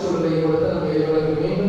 sobre la inmortalidad de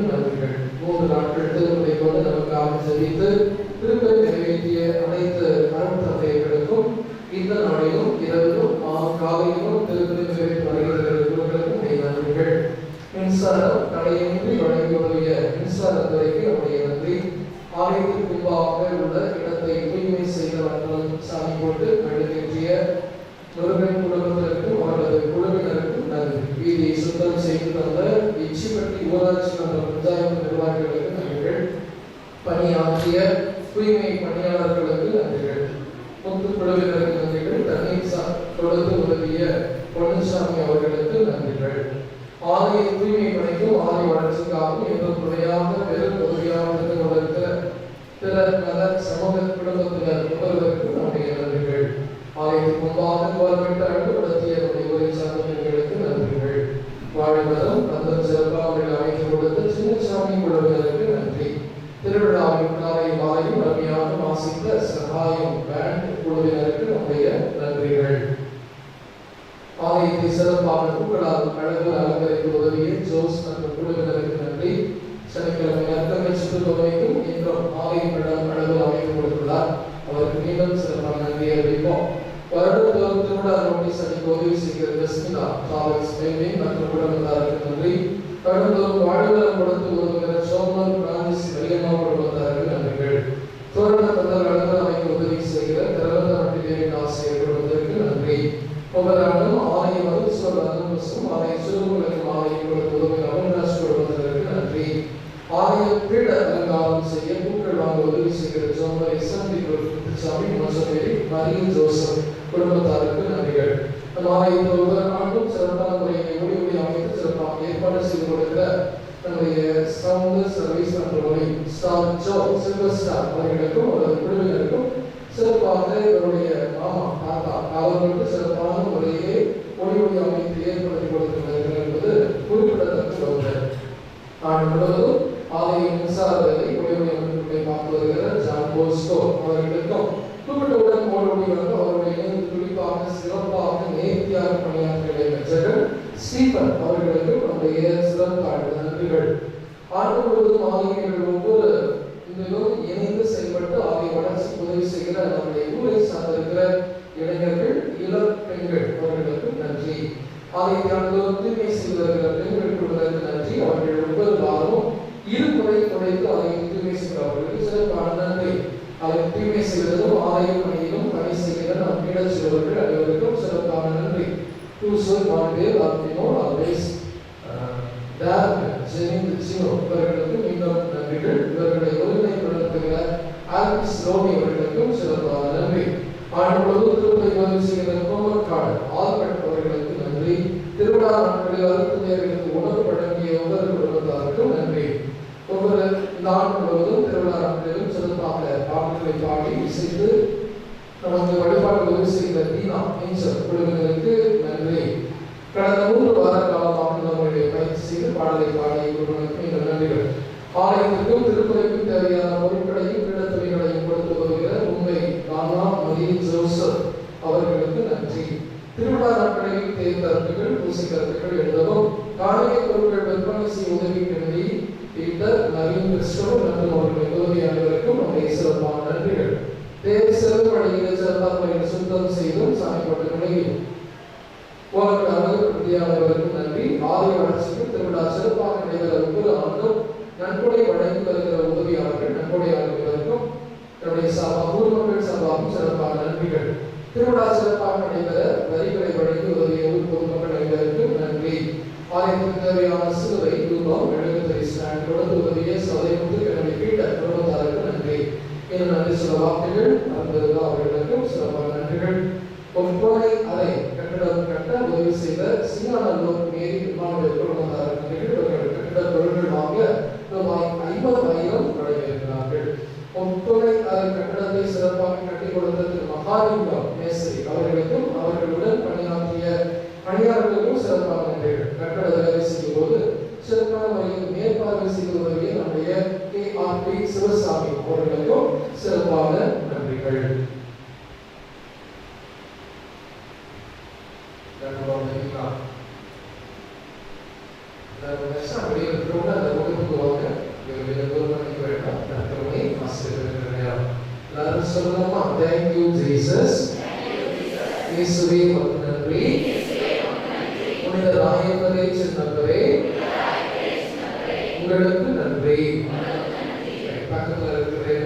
நடத்திக் கொடுத்ததற்கு நன்றி. திருவிழாவின் காலை மாலையும் அருமையாக வாசித்த சகாயம் பேண்ட் குழுவினருக்கு நம்முடைய நன்றிகள். ஆலயத்தை சிறப்பாக உங்களால் செய்கிற சோம்பரை சமீபசபேரி சிறப்பான சிறப்பாக ஏற்பாடு செய்து கொடுக்கிற சவுண்ட் சர்வீஸ் பண்பவரை ஸ்டார் ஸ்டார் அவர்களுக்கும் அவரது குழுவினருக்கும் சிறப்பாக இவருடைய மாமா அவர்களுக்கு சிறப்பான முறையை ஆறு பணியாற்றிய அமைச்சர்கள் ஸ்டீபன் அவர்களுக்கு நம்முடைய சிறந்த ஆண்டு நன்றிகள். ஆண்டு முழுவதும் ஆகியவர்கள் ஒவ்வொரு இதிலும் இணைந்து செயல்பட்டு ஆகிய வளர்ச்சி உதவி செய்கிற நம்முடைய ஊரை சார்ந்திருக்கிற one day or you know always that ஜெனிங் Singh மீண்டும் நன்றிகள். இவர்களை ஒருமை வளர்த்துகிற ரோமி அவர்களுக்கும் சிறப்பான நன்றி. ஆண்டுவது திருப்பதி பதிவு செய்கிற கோமக்காடு ஆல்பர்ட் அவர்களுக்கு நன்றி. திருவிழா நாட்களில் அறுத்து நேர்களுக்கு உணவு வழங்கிய உணவு குடும்பத்தாருக்கும் நன்றி. ஒவ்வொரு இந்த ஆண்டு முழுவதும் திருவிழா நாட்களிலும் சிறப்பாக பாடல்களை பாடி இசைத்து நமது வழிபாடு உதவி செய்கிற தீனா நீச்சல் குழுவினருக்கு நன்றி. கடந்த மூன்று வார காலமாக நம்முடைய பயிற்சி செய்து பாடலை பாடிய குருவனுக்கு எங்கள் நன்றிகள். ஆலயத்திற்கும் திருப்பதிக்கும் தேவையான பொருட்களையும் கிடத்துறைகளையும் கொடுத்து வருகிற உண்மை ரானா மதி ஜோசப் அவர்களுக்கு நன்றி. திருவிழா நாட்களில் தேர்தரப்புகள் பூசிக்கருத்துக்கள் எழுதவும் காணிக்கை பொருட்கள் விற்பனை செய்ய உதவி வேண்டி பீட்டர் நவீன் கிறிஸ்டோ மற்றும் அவர்கள் உதவி அனைவருக்கும் நம்முடைய சிறப்பான நன்றிகள். தேர் சிறப்பு வழியில் சிறப்பாக சுத்தம் செய்தும் சாமிப்பட்ட நிலையில் அழகுபடுத்தியானவருக்கும் நன்றி. ஆலய வளர்ச்சிக்கு திருவிழா சிறப்பாக நடைபெற ஒவ்வொரு ஆண்டும் நன்கொடை வழங்கி வருகிற உதவியாளர்கள் நன்கொடையாளர்களுக்கும் தன்னுடைய சபா ஊர் மக்கள் சபாவும் சிறப்பாக நன்றிகள். திருவிழா சிறப்பாக நடைபெற வரிகளை வழங்கி உதவிய ஊர் பொதுமக்கள் அனைவருக்கும் நன்றி. ஆயிரத்துக்கு தேவையான சிலுவை ரூபாய் மெழுகுதிரி ஸ்டாண்ட் கொடுத்து உதவிய சதைமுத்து என்னுடைய பீட்டர் குடும்பத்தாருக்கு நன்றி. இன்னும் நன்றி சில வார்த்தைகள். அன்பது அவர்களுக்கும் சிறப்பான நன்றிகள். Hallelujah. எல்லாரும் சொல்லலாமா? Thank you, Jesus. இயேசுவே உமக்கு நன்றி புனித ராயப்பரே சின்னப்பரே உங்களுக்கு நன்றி பக்கத்துல இருக்கிற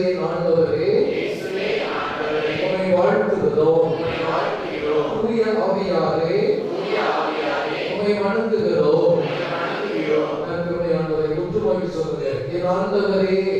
இயேசுவே ஆண்டவரே உம்மை வாழ்த்துகிறோம். தூய ஆவியாரே உம்மை வணங்குகிறோம். நன்றி ஆண்டவரை உற்றுநோக்கி சொல்லுங்கள் என் ஆண்டவரே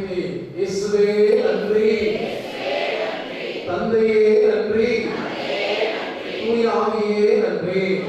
பரமேத்தி இயேசுவே நன்றி. தந்தையே நன்றி. தூய நன்றி.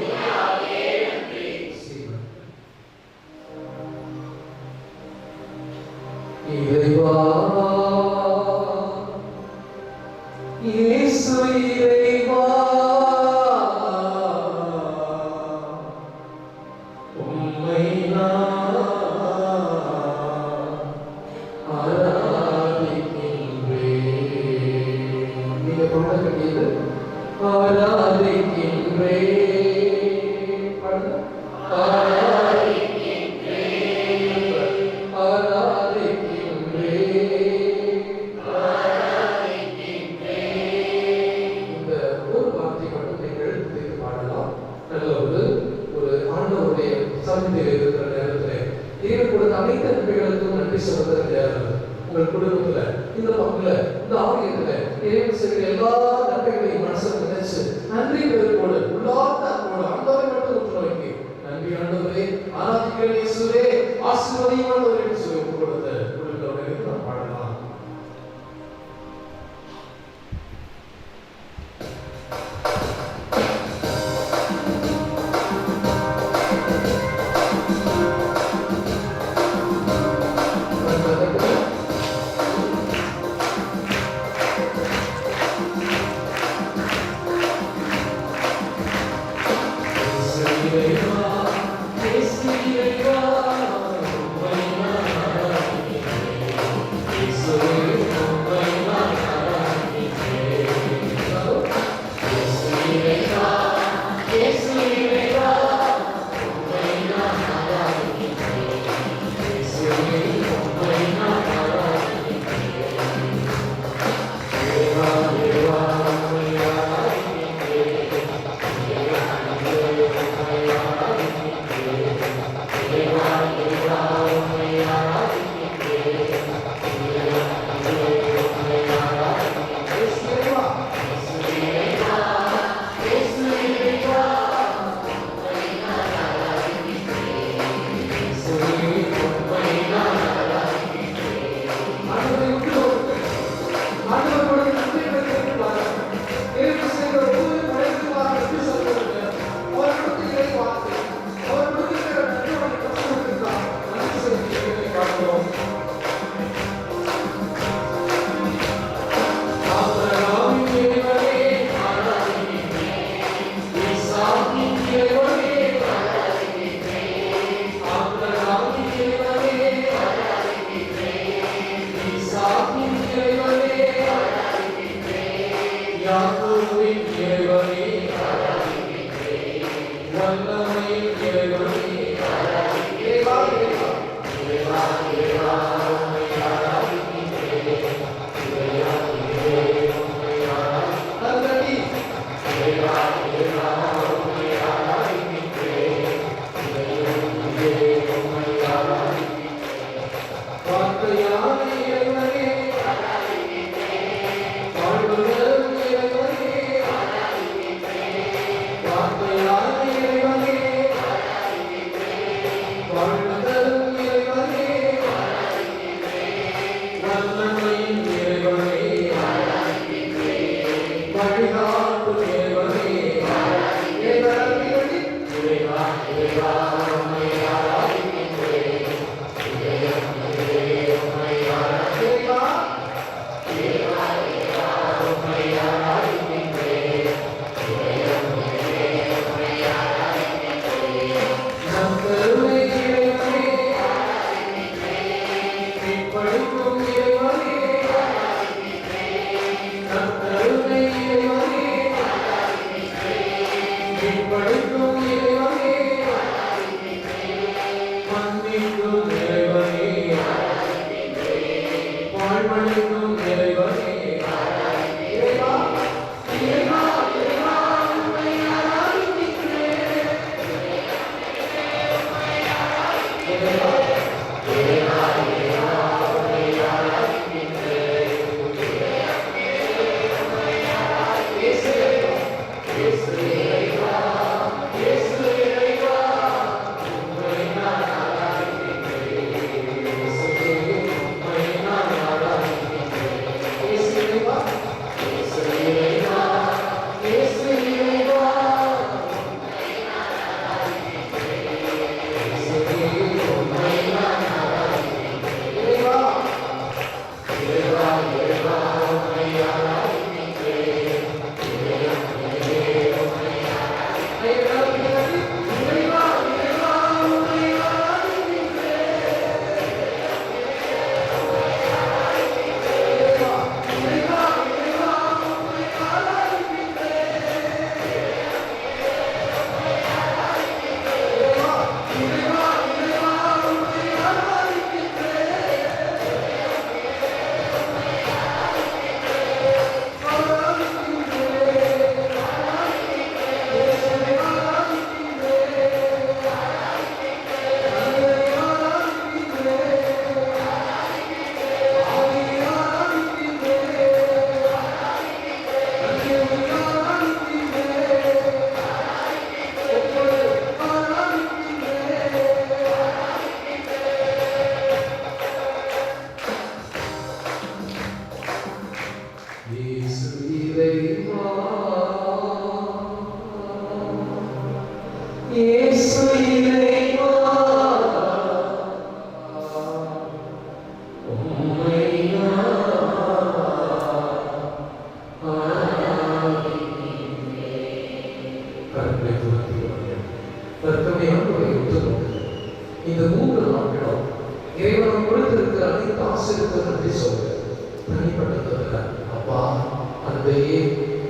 அன்பையே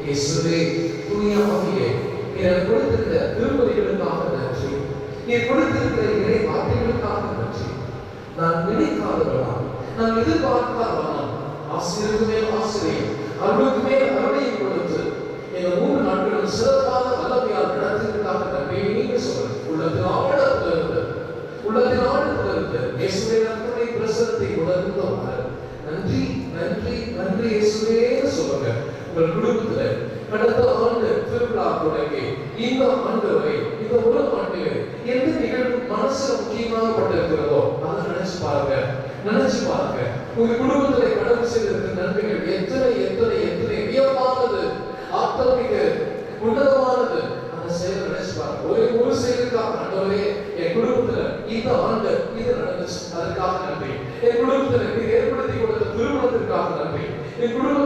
இயேசுவே தூய ஆவியே எனக்கு கொடுத்திருக்கிற திருப்பதிகளுக்காக நன்றி. நீ கொடுத்திருக்கிற இறை வார்த்தைகளுக்காக நன்றி. நான் நினைக்காதவனா நான் எதிர்பார்க்காதவனா ஆசிரியருக்கு மேல் ஆசிரியர் அருளுக்கு மேல் அருளையும் கொடுத்து இந்த மூன்று நாட்களும் சிறப்பான வல்லமையால் நடத்திற்காக நன்றியை நீங்க சொல்லுங்க உள்ளத்தின் ஆழத்தில் இருந்து உள்ளத்தின் ஆழத்தில் இருந்து இயேசுவே நன்மை பிரசனத்தை உணர்ந்தவாறு நன்றி. உங்கள் குடும்பத்துல கடந்த ஆண்டு திருவிழா தொடங்கி இந்த ஆண்டு வரை இந்த ஒரு ஆண்டு எந்த நிகழ்வு மனசுல முக்கியமாக பட்டிருக்கிறதோ அதை நினைச்சு பாருங்க. நினைச்சு பாருங்க. உங்க குடும்பத்துல கடவுள் செய்திருக்கிற நன்மைகள் எத்தனை எத்தனை எத்தனை வியப்பானது ஆத்தமிக உன்னதமானது. அந்த செயல் நினைச்சு பாருங்க. ஒரே ஒரு செயலுக்காக ஆண்டவரே என் குடும்பத்துல இந்த ஆண்டு இது நடந்துச்சு. அதற்காக நன்றி. என் குடும்பத்துல நீ ஏற்படுத்தி கொடுத்த திருமணத்திற்காக நன்றி. என் குடும்பத்தில்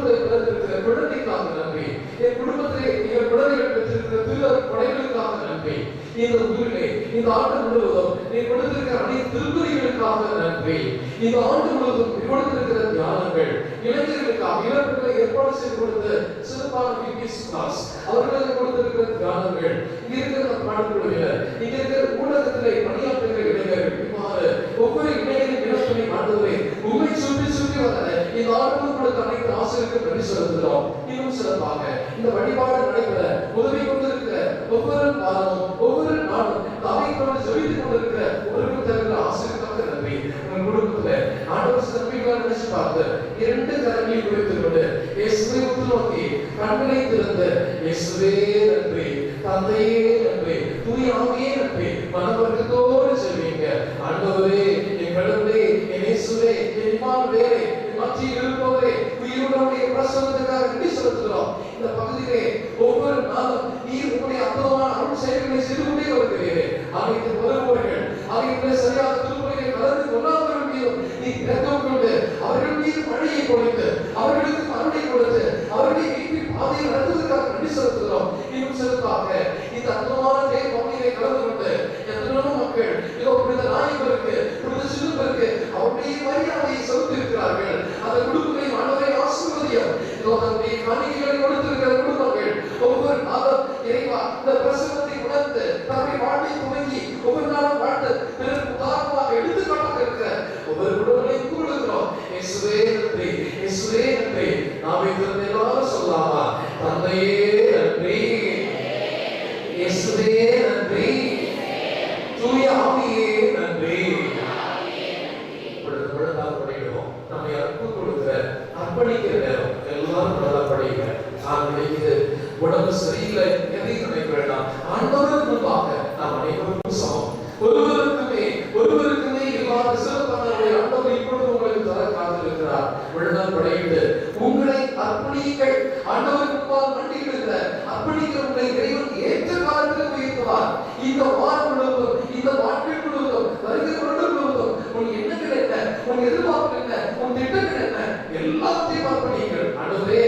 குழந்தைக்காக நன்றி என் குடும்பத்திலே என் குழந்தைகள் பெற்றிருக்கிற திரு கொடைகளுக்காக நன்றி இந்த ஊரிலே இந்த ஆண்டு முழுவதும் நீ கொடுத்திருக்கிற அனைத்து திருப்பதிகளுக்காக நன்றி இந்த ஆண்டு முழுவதும் நீ கொடுத்திருக்கிற தியானங்கள் இளைஞர்களுக்காக இளைஞர்களை ஏற்பாடு செய்து கொடுத்த சிறப்பான பிபிஎஸ் சுதாஸ் அவர்களுக்கு கொடுத்திருக்கிற தியானங்கள் இருக்கிற பாடல்களில் இங்க இருக்கிற ஊடகத்திலே பணியாற்றுகிற இளைஞர்கள் இவ்வாறு ஒவ்வொரு இளைஞரின் இலக்கணை ஆண்டவரே உண்மை சுற்றி சுற்றி வர இந்த ஆண்டு கொடுத்த அனைத்து ஆசிரியருக்கு நன்றி செலுத்துகிறோம் இன்னும் சிறப்பாக இந்த வழிபாடு நடைபெற உதவி கொண்டிருக்கிற ஒவ்வொரு வாரமும் ஒவ்வொரு நாளும் இந்த அவைகளோடு ஜெபித்துக் கொண்டிருக்கிற ஒருவர் தருகிற ஆசிரியருக்காக நன்றி உங்கள் குடும்பத்துல ஆண்டவர் சிறப்பிகளை நினைச்சு பார்த்து இரண்டு கரங்களையும் குவித்துக் கொண்டு இயேசுவை உற்று நோக்கி கண்களை திறந்து இயேசுவே நன்றி தந்தையே நன்றி தூய ஆவியே நன்றி மனவர்க்கத்தோடு செல்வீங்க ஆண்டவரே என் கடவுளே என் இயேசுவே என் இம்மானுவேலே என் மத்தியில் இருப்பவரே உயிருடைய பிரசனத்துக்காக நன்றி செலுத்துகிறோம் இந்த பகுதியிலே ஒவ்வொரு நாளும் நீர் உங்களுடைய அற்புதமான அருள் செயல்களை செய்து கொண்டே வருகிறீரே அனைத்து வருபவர்கள் அனைத்து சரியான திருமுறைகளை கலந்து கொள்ளாதவர்கள் மீதும் நீ இரக்கம் கொண்டு அவர்கள் மீது மழையை பொழிந்து அவர்களுக்கு அருளை கொடுத்து அவர்களை மீட்பி பாதையில் நடத்துவதற்காக நன்றி செலுத்துகிறோம் இன்னும் சிறப்பாக இந்த அற்புதமான தேர் பகுதியிலே கலந்து கொண்டு எத்தனையோ மக்கள் இதோ புனித நாயகருக்கு புனித சிறுவருக்கு அவருடைய மரியாதையை செலுத்தியிருக்கிறார்கள் அந்த குடும்பங்களை ஆண்டவரை ஆசீர்வதியும் இதோ தன்னுடைய காணிக்கைகளை கொடுத்திருக்கிற குடும்பங்கள் ஒவ்வொரு நாளும் இறைவா இந்த பிரசவத்தை உணர்ந்து தன்னுடைய வாழ்வை துவங்கி ஒவ்வொரு நாளும் வாழ்ந்து பிறருக்கு உதாரணமாக எடுத்துக்காட்டாக இருக்கிற ஒவ்வொரு குடும்பங்களையும் கூடுகிறோம் இயேசுவே நன்றி இயேசுவே நன்றி நாம் திறந்து தந்தையே நன்றி. இயேசுவே நன்றி. தூய ஆவியே நன்றி. இப்பொழுது முழங்கால் படிக்கிறோம் நம்மை அற்பு கொடுக்கிற அர்ப்பணிக்கிற நேரம் எல்லாரும் நல்லா படிங்க நான் உடம்பு சரியில்லை என்ன உன் எதிர்பார்ப்பு என்ன உன் திட்டங்கள் என்ன எல்லாத்தையும் அர்ப்பணியுங்கள் அனுபவே